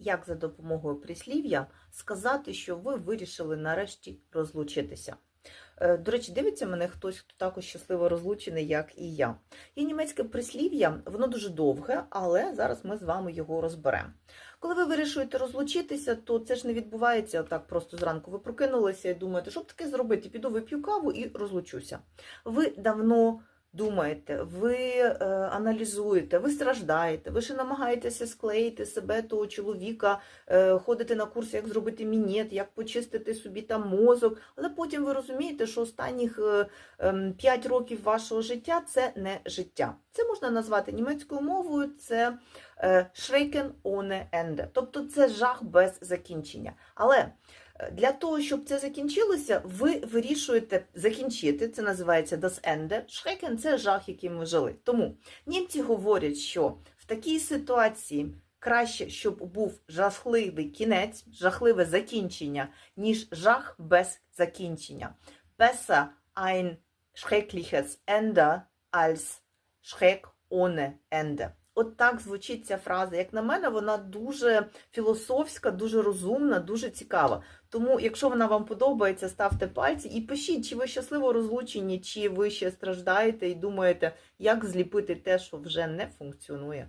як за допомогою прислів'я сказати, що ви вирішили нарешті розлучитися. Е, До речі, дивиться мене хтось, хто також щасливо розлучений, як і я. Є німецьке прислів'я, воно дуже довге, але зараз ми з вами його розберемо. Коли ви вирішуєте розлучитися, то це ж не відбувається так просто зранку. Ви прокинулися і думаєте, що б таке зробити? Піду вип'ю каву і розлучуся. Ви давно думаєте, ви е, аналізуєте, ви страждаєте, ви ще намагаєтеся склеїти себе того чоловіка, е, ходите на курси, як зробити мінет, як почистити собі там мозок. Але потім ви розумієте, що останніх е, ем, 5 років вашого життя це не життя. Це можна назвати німецькою мовою, це Schrecken ohne Ende, тобто це жах без закінчення. Але для того, щоб це закінчилося, ви вирішуєте закінчити. Це називається das Ende. Schrecken – це жах, яким ми жили. Тому німці говорять, що в такій ситуації краще, щоб був жахливий кінець, жахливе закінчення, ніж жах без закінчення. Besser ein schreckliches Ende als Schreck ohne Ende. От так звучить ця фраза. Як на мене, вона дуже філософська, дуже розумна, дуже цікава. Тому, якщо вона вам подобається, ставте пальці і пишіть, чи ви щасливо розлучені, чи ви ще страждаєте і думаєте, як зліпити те, що вже не функціонує.